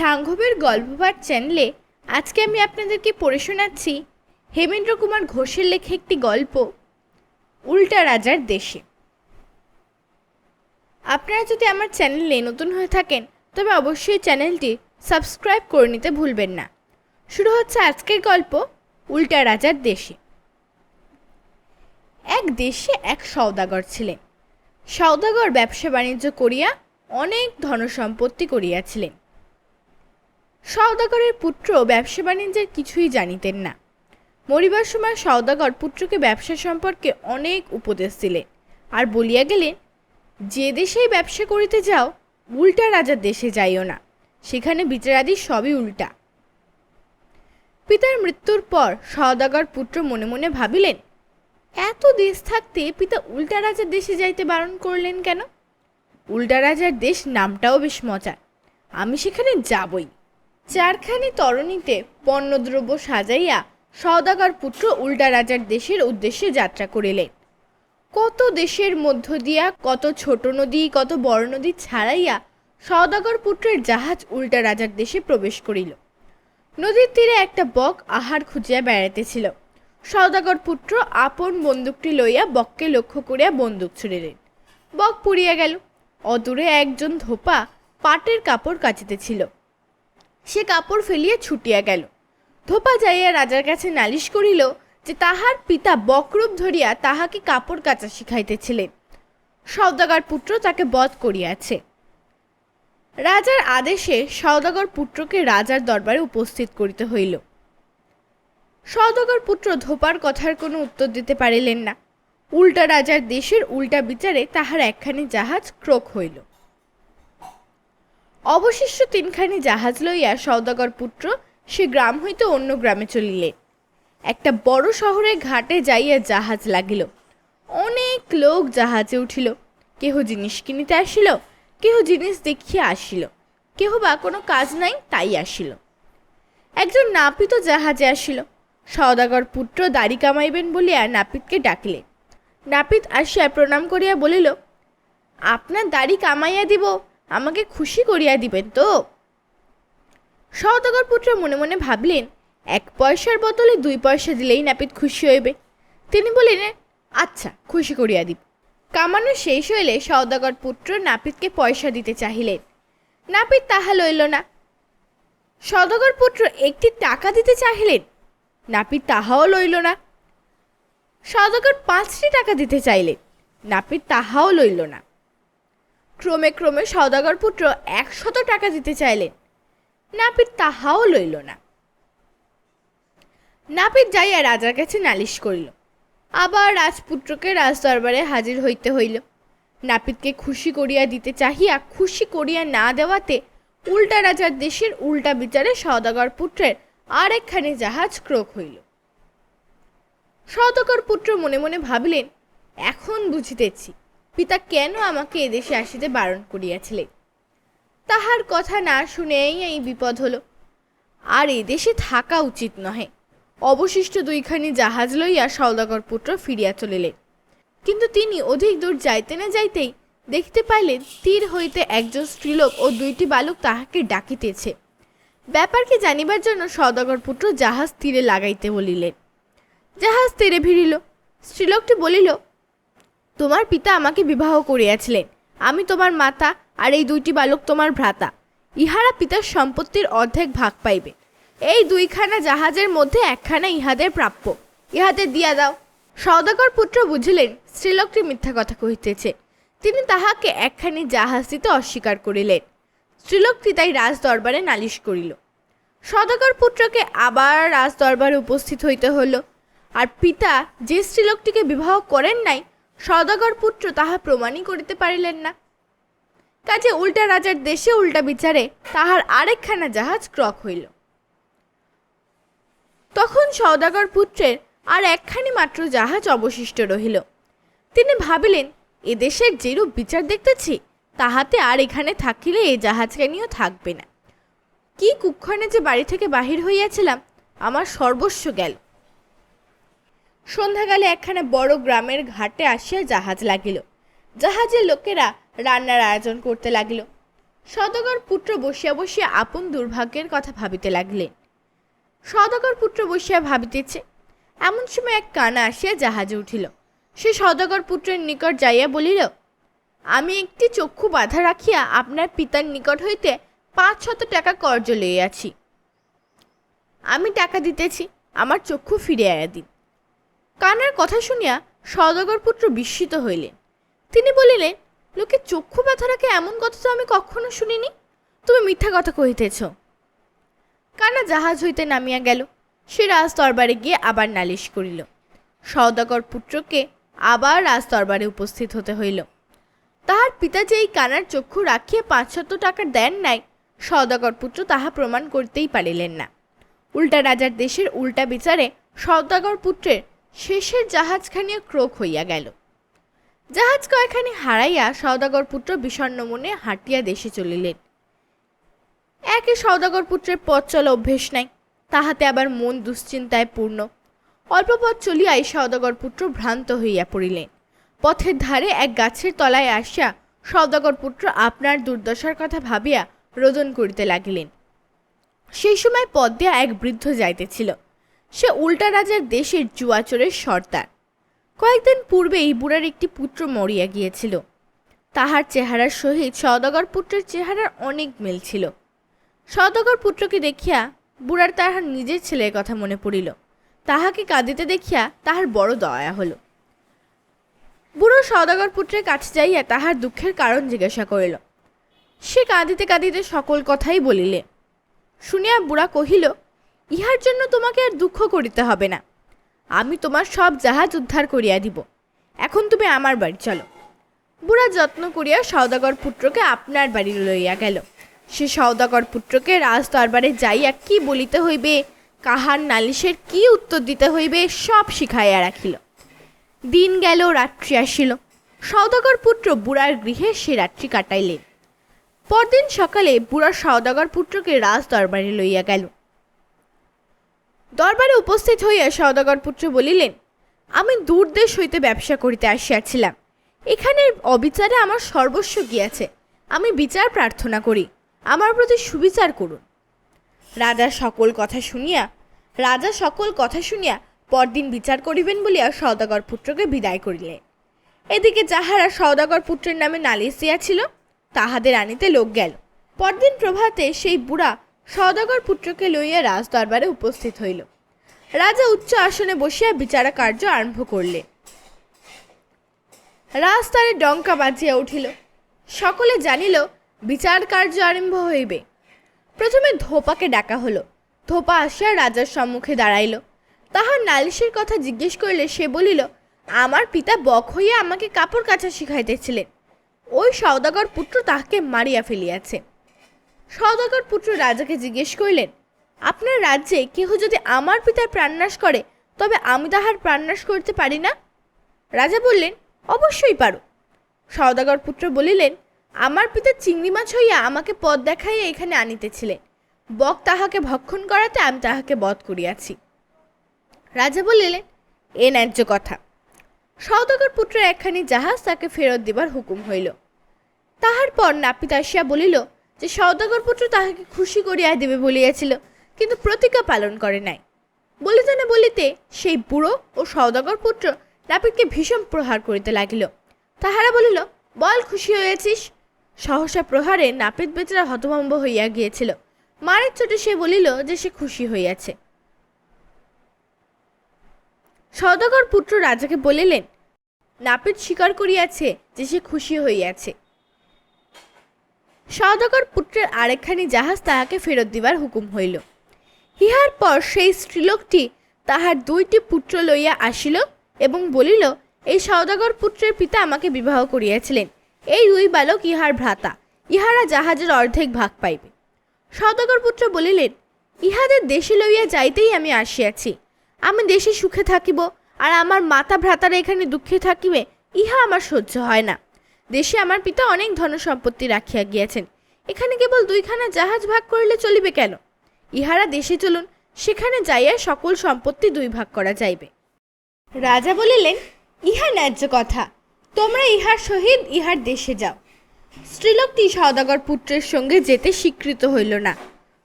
সাংঘবের গল্পপাঠ চ্যানেলে আজকে আমি আপনাদেরকে পড়ে শোনাচ্ছি হেমেন্দ্র কুমার ঘোষের লেখা একটি গল্প, উল্টা রাজার দেশে। আপনারা যদি আমার চ্যানেলে নতুন হয়ে থাকেন, তবে অবশ্যই চ্যানেলটি সাবস্ক্রাইব করে নিতে ভুলবেন না। শুরু হচ্ছে আজকের গল্প, উল্টা রাজার দেশে। এক দেশে এক সওদাগর ছিলেন। সওদাগর ব্যবসা বাণিজ্য করিয়া অনেক ধনসম্পত্তি করিয়াছিলেন। সওদাগরের পুত্র ব্যবসা বাণিজ্যের কিছুই জানিতেন না। মরিবার সময় সওদাগর পুত্রকে ব্যবসা সম্পর্কে অনেক উপদেশ দিলেন আর বলিয়া গেলেন যে দেশেই ব্যবসা করিতে যাও, উল্টা রাজার দেশে যাইও না। সেখানে বিচারাদি সবই উল্টা। পিতার মৃত্যুর পর সওদাগর পুত্র মনে মনে ভাবিলেন, এত দেশ থাকতে পিতা উল্টা রাজার দেশে যাইতে বারণ করলেন কেন? উল্টা রাজার দেশ নামটাও বেশ মজার। আমি সেখানে যাবই। চারখানি তরণীতে পণ্যদ্রব্য সাজাইয়া সওদাগর পুত্র উল্টা রাজার দেশের উদ্দেশ্যে যাত্রা করিলেন। কত দেশের মধ্য দিয়া, কত ছোট নদী, কত বড় নদী ছাড়াইয়া সওদাগর পুত্রের জাহাজ উল্টা রাজার দেশে প্রবেশ করিল। নদীর তীরে একটা বক আহার খুঁজিয়া বেড়াইতেছিল। সওদাগর পুত্র আপন বন্দুকটি লইয়া বককে লক্ষ্য করিয়া বন্দুক ছুড়িলেন। বক পুড়িয়া গেল। অদূরে একজন ধোপা পাটের কাপড় কাচিতেছিল। সে কাপড় ফেলিয়া ছুটিয়া গেল। ধোপা যাইয়া রাজার কাছে নালিশ করিল যে তাহার পিতা বকরূপ ধরিয়া তাহাকে কাপড় কাচা শিখাইতেছিলেন। সওদাগর পুত্র তাকে বধ করিয়াছে। রাজার আদেশে সওদাগর পুত্রকে রাজার দরবারে উপস্থিত করিতে হইল। সওদাগর পুত্র ধোপার কথার কোনো উত্তর দিতে পারিলেন না। উল্টা রাজার দেশের উল্টা বিচারে তাহার একখানি জাহাজ ক্রোক হইল। অবশিষ্ট তিনখানি জাহাজ লইয়া সওদাগর পুত্র সে গ্রাম হইতে অন্য গ্রামে চলিলেন একটা বড় শহরের ঘাটে যাইয়া জাহাজ লাগিল। অনেক লোক জাহাজে উঠিল। কেহ জিনিস কিনিতে আসিল, কেহ জিনিস দেখিয়া আসিল। কেহ বা কোনো কাজ নাই তাই আসিল। একজন নাপিতও জাহাজে আসিল। সওদাগর পুত্র দাড়ি কামাইবেন বলিয়া নাপিতকে ডাকিলেন নাপিত আসিয়া প্রণাম করিয়া বলিল, আপনার দাড়ি কামাইয়া দিব আমাকে খুশি করিয়া দিবেন তো? সওদাগর পুত্র মনে মনে ভাবলেন, এক পয়সার বদলে দুই পয়সা দিলেই নাপিত খুশি হইবে। তিনি বলিলেন আচ্ছা খুশি করিয়া দিব। কামানো শেষ হইলে সওদাগর পুত্র নাপিতকে পয়সা দিতে চাহিলেন। নাপিত তাহা লইল না। সওদাগর পুত্র একটি টাকা দিতে চাহিলেন? নাপিত তাহাও লইল না। সওদাগর পাঁচটি টাকা দিতে চাইলেন। নাপিত তাহাও লইল না। ক্রমে ক্রমে সওদাগর পুত্র একশত টাকা দিতে চাইলেন। নাপিত তাহাও লইল না। নাপিত যাইয়া রাজার কাছে নালিশ করিল। আবার রাজপুত্রকে রাজদরবারে হাজির হইতে হইল। নাপিতকে খুশি করিয়া দিতে চাহিয়া খুশি করিয়া না দেওয়াতে উল্টা রাজার দেশের উল্টা বিচারে সওদাগর পুত্রের আর একখানি জাহাজ ক্রোক হইল। সওদাগর পুত্র মনে মনে ভাবিলেন, এখন বুঝিতেছি পিতা কেন আমাকে এদেশে আসিতে বারণ করিয়াছিলেন? তাহার কথা না শুনেই এই বিপদ হলো। আর এদেশে থাকা উচিত নহে। অবশিষ্ট দুইখানি জাহাজ লইয়া সওদাগর পুত্র ফিরিয়া চলিলেন। কিন্তু তিনি অধিক দূর যাইতে না যাইতেই দেখিতে পাইলেন, তীর হইতে একজন স্ত্রীলোক ও দুইটি বালক তাহাকে ডাকিতেছে। ব্যাপারকে জানিবার জন্য সওদাগর পুত্র জাহাজ তীরে লাগাইতে বলিলেন। জাহাজ তীরে ভিড়িল। স্ত্রীলোকটি বলিল তোমার পিতা আমাকে বিবাহ করিয়াছিলেন। আমি তোমার মাতা আর এই দুইটি বালক তোমার ভ্রাতা। ইহারা পিতার সম্পত্তির অর্ধেক ভাগ পাইবে। এই দুইখানা জাহাজের মধ্যে একখানা ইহাদের প্রাপ্য। ইহাদের দিয়া দাও। সওদাগর পুত্র বুঝিলেন স্ত্রীলোকটি মিথ্যা কথা কহিতেছে। তিনি তাহাকে একখানি জাহাজ দিতে অস্বীকার করিলেন। স্ত্রীলোকটি তাই রাজ দরবারে নালিশ করিল। সদাগর পুত্রকে আবার রাজ দরবারে উপস্থিত হইতে হল আর পিতা যে স্ত্রীলোকটিকে বিবাহ করেন নাই সদাগর পুত্র তাহা প্রমাণই করিতে পারিলেন না। কাজে উল্টা রাজার দেশে উল্টা বিচারে তাহার আরেকখানা জাহাজ ক্রক হইল। তখন সওদাগর পুত্রের আর একখানি মাত্র জাহাজ অবশিষ্ট রহিল। তিনি ভাবিলেন এদেশের যেরূপ বিচার দেখতেছি, তাহাতে আর এখানে থাকিলে এই জাহাজখানিও থাকবে না। কি কুক্ষণে যে বাড়ি থেকে বাহির হইয়াছিলাম, আমার সর্বস্ব গেল। সন্ধ্যাকালে একখানা বড় গ্রামের ঘাটে আসিয়া জাহাজ লাগিল। জাহাজের লোকেরা রান্নার আয়োজন করতে লাগিল। সদগর পুত্র বসিয়া বসিয়া আপন দুর্ভাগ্যের কথা ভাবিতে লাগলেন। সদাগর পুত্র বসিয়া ভাবিতেছে, এমন সময় এক কানা আসিয়া জাহাজে উঠিল। সে সদগর পুত্রের নিকট যাইয়া বলিল, আমি একটি চক্ষু বাধা রাখিয়া আপনার পিতার নিকট হইতে পাঁচ শত টাকা কর্জ লইয়াছি। আমি টাকা দিতেছি, আমার চক্ষু ফিরিয়ে দিন। কানার কথা শুনিয়া সদাগর পুত্র বিস্মিত হইলেন। তিনি বলিলেন, লোকে চক্ষু ব্যথা রাখে এমন কথা তো আমি কখনো শুনিনি। তুমি মিথ্যা কথা কহিতেছ। কানা জাহাজ হইতে নামিয়া গেল। সে রাজ দরবারে গিয়ে আবার নালিশ করিল। সওদাগর পুত্রকে আবার রাজ দরবারে উপস্থিত হতে হইল। তাহার পিতা যে এই কানার চক্ষু রাখিয়া পাঁচশত টাকা দেন নাই, সওদাগর পুত্র তাহা প্রমাণ করতেই পারিলেন না। উল্টা রাজার দেশের উল্টা বিচারে সওদাগর পুত্রের শেষের জাহাজখানিও ক্রোক হইয়া গেল। জাহাজ কয়খানি হারাইয়া সওদাগর পুত্র বিষণ্ণ মনে হাঁটিয়া দেশে চলিলেন। একে সওদাগর পুত্রের পথ চলা অভ্যেস নাই, তাহাতে আবার মন দুশ্চিন্তায় পূর্ণ। অল্প পথ চলিয়াই সওদাগর পুত্র ভ্রান্ত হইয়া পড়িলেন। পথের ধারে এক গাছের তলায় আসিয়া সওদাগর পুত্র আপনার দুর্দশার কথা ভাবিয়া রোদন করিতে লাগিলেন। সেই সময় পথ দিয়া এক বৃদ্ধ যাইতেছিল। সে উল্টা রাজার দেশের জুয়াচোরের সর্দার। কয়েকদিন পূর্বেই বুড়ার একটি পুত্র মরিয়া গিয়েছিল। তাহার চেহারার সহিত সওদাগর পুত্রের চেহারার অনেক মিল ছিল। সওদাগর পুত্রকে দেখিয়া বুড়ার তাহার নিজের ছেলের কথা মনে পড়িল। তাহাকে কাঁদিতে দেখিয়া তাহার বড় দয়া হলো। বুড়ো সওদাগর পুত্রের কাছে যাইয়া তাহার দুঃখের কারণ জিজ্ঞাসা করিল। সে কাঁদিতে কাঁদিতে সকল কথাই বলিলে। শুনিয়া বুড়া কহিল ইহার জন্য তোমাকে আর দুঃখ করিতে হবে না। আমি তোমার সব জাহাজ উদ্ধার করিয়া দিব। এখন তুমি আমার বাড়ি চলো। বুড়া যত্ন করিয়া সওদাগর পুত্রকে আপনার বাড়ি লইয়া গেল। সে সওদাগর পুত্রকে রাজ দরবারে যাইয়া কি বলিতে হইবে, কাহার নালিশের কি উত্তর দিতে হইবে, সব শিখাইয়া রাখিল। দিন গেল, রাত্রি আসিল। সওদাগর পুত্র বুড়ার গৃহে সে রাত্রি কাটাইলেন। পরদিন সকালে বুড়া সওদাগর পুত্রকে রাজ দরবারে লইয়া গেল। দরবারে উপস্থিত হইয়া সওদাগর পুত্র বলিলেন, আমি দূর দেশ হইতে ব্যবসা করিতে আসিয়াছিলাম। এখানের অবিচারে আমার সর্বস্ব গিয়াছে। আমি বিচার প্রার্থনা করি। আমার প্রতি সুবিচার করুন। রাজা সকল কথা শুনিয়া, রাজা সকল কথা শুনিয়া পরদিন বিচার করিবেন বলিয়া সওদাগর পুত্রকে বিদায় করিলেন। এদিকে যাহারা সওদাগর পুত্রের নামে নালিশ দিয়াছিল, তাহাদের আনিতে লোক গেল। পরদিন প্রভাতে সেই বুড়া সওদাগর পুত্রকে লইয়া রাজ দরবারে উপস্থিত হইল। রাজা উচ্চ আসনে বসিয়া বিচারা কার্য আরম্ভ করলেন রাজতারে ডঙ্কা বাজিয়া উঠিল। সকলে জানিল, বিচার কার্য আরম্ভ হইবে। প্রথমে ধোপাকে ডাকা হলো। ধোপা আসিয়া রাজার সম্মুখে দাঁড়াইল। তাহার নালিশের কথা জিজ্ঞেস করিলে সে বলিল, আমার পিতা বক হইয়া আমাকে কাপড় কাচা শিখাইতেছিলেন। ওই সওদাগর পুত্র তাহাকে মারিয়া ফেলিয়াছে। সওদাগর পুত্র রাজাকে জিজ্ঞেস করিলেন, আপনার রাজ্যে কেহ যদি আমার পিতার প্রাণনাশ করে, তবে আমি তাহার প্রাণনাশ করতে পারি না? রাজা বললেন, অবশ্যই পারো। সওদাগর পুত্র বলিলেন, আমার পিতা চিংড়ি মাছ হইয়া আমাকে পথ দেখাইয়া এখানে আনিতেছিলেন। বক তাহাকে ভক্ষণ করাতে আমি তাহাকে বধ করিয়াছি। রাজা বলিলেন, এ ন্যায্য কথা। সওদাগর পুত্রের একখানি জাহাজ তাকে ফেরত দিবার হুকুম হইল। তাহার পর নাপিত আসিয়া বলিল যে সওদাগর পুত্র তাহাকে খুশি করিয়া দেবে বলিয়াছিল, কিন্তু প্রতিজ্ঞা পালন করে নাই। বলিতে না বলিতে সেই বুড়ো ও সওদাগর পুত্র নাপিতকে ভীষণ প্রহার করিতে লাগিল। তাহারা বলিল, বল, খুশি হয়েছিস? সহসা প্রহারে নাপিত বেচারা হতভম্ব হইয়া গিয়েছিল। মারের চোটে সে বলিল যে সে খুশি হইয়াছে। সওদাগর পুত্র রাজাকে বলিলেন, নাপিত স্বীকার করিয়াছে যে সে খুশি হইয়াছে। সওদাগর পুত্রের আরেকখানি জাহাজ তাহাকে ফেরত দিবার হুকুম হইল। ইহার পর সেই স্ত্রীলোকটি তাহার দুইটি পুত্র লইয়া আসিল এবং বলিল, এই সওদাগর পুত্রের পিতা আমাকে বিবাহ করিয়াছিলেন। এই দুই বালক ইহার ভ্রাতা। ইহারা জাহাজের অর্ধেক ভাগ পাইবে। সওদাগর পুত্র বলিলেন, ইহাদের দেশে লইয়া যাইতেই আমি আসিয়াছি। আমি দেশে সুখে থাকিব, আর আমার মাতা ভ্রাতারা এখানে দুঃখে থাকিবে, ইহা আমার সহ্য হয় না। দেশে আমার পিতা অনেক ধন সম্পত্তি রাখিয়া গিয়াছেন। এখানে কেবল দুইখানা জাহাজ ভাগ করিলে চলিবে কেন? ইহারা দেশে চলুন, সেখানে যাইয়া সকল সম্পত্তি দুই ভাগ করা যাইবে। রাজা বলিলেন, ইহা ন্যায্য কথা। তোমরা ইহার সহিত ইহার দেশে যাও। স্ত্রীলোকটি সদাগর পুত্রের সঙ্গে যেতে স্বীকৃত হইল না।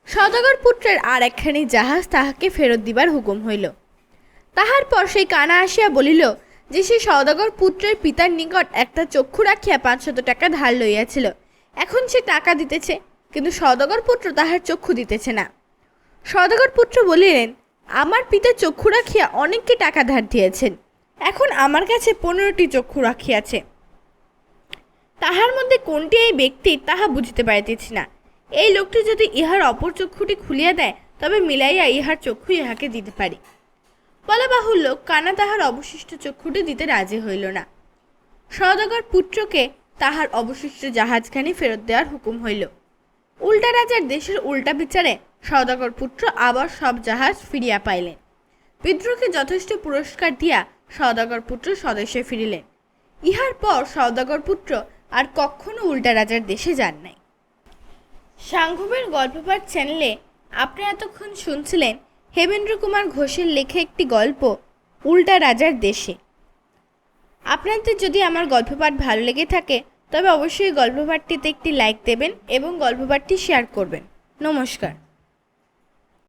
সদাগর পুত্রের আর একখানি জাহাজ তাহাকে ফেরত দিবার হুকুম হইল। তাহার পর সেই কানা আসিয়া বলিল যে সে সওদাগর পুত্রের পিতার নিকট একটা চক্ষু রাখিয়া পাঁচশত টাকা ধার লইয়াছিল। এখন সে টাকা দিতেছে, কিন্তু সওদাগর পুত্র তাহার চক্ষু দিতেছে না। সওদাগর পুত্র বলিলেন, আমার পিতা চক্ষু রাখিয়া অনেককে টাকা ধার দিয়েছেন। এখন আমার কাছে পনেরোটি চক্ষু রাখিয়াছে। তাহার মধ্যে কোনটি এই ব্যক্তি তাহা বুঝিতে পারিতেছি না। এই লোকটি যদি ইহার অপর চক্ষুটি খুলিয়া দেয়, তবে মিলাইয়া ইহার চক্ষু ইহাকে দিতে পারি। বলা বাহুল্য কানা তাহার অবশিষ্ট চক্ষুটি দিতে রাজি হইল না। সওদাগর পুত্রকে তাহার অবশিষ্ট জাহাজখানি ফেরত দেওয়ার হুকুম হইল। উল্টা রাজার দেশের উল্টা বিচারে সওদাগর পুত্র আবার সব জাহাজ ফিরিয়া পাইলেন। বিদ্রোহকে যথেষ্ট পুরস্কার দিয়া সওদাগর পুত্র স্বদেশে ফিরিলেন। ইহার পর সওদাগর পুত্র আর কখনো উল্টা রাজার দেশে যান নাই। সাংঘবের গল্পপাঠ চ্যানেলে আপনি এতক্ষণ শুনছিলেন হেমেন্দ্র কুমার ঘোষের লেখা একটি গল্প, উল্টা রাজার দেশে। আপনাদের যদি আমার গল্পপাঠ ভালো লেগে থাকে, তবে অবশ্যই গল্পপাঠটিতে একটি লাইক দেবেন এবং গল্পপাঠটি শেয়ার করবেন। নমস্কার।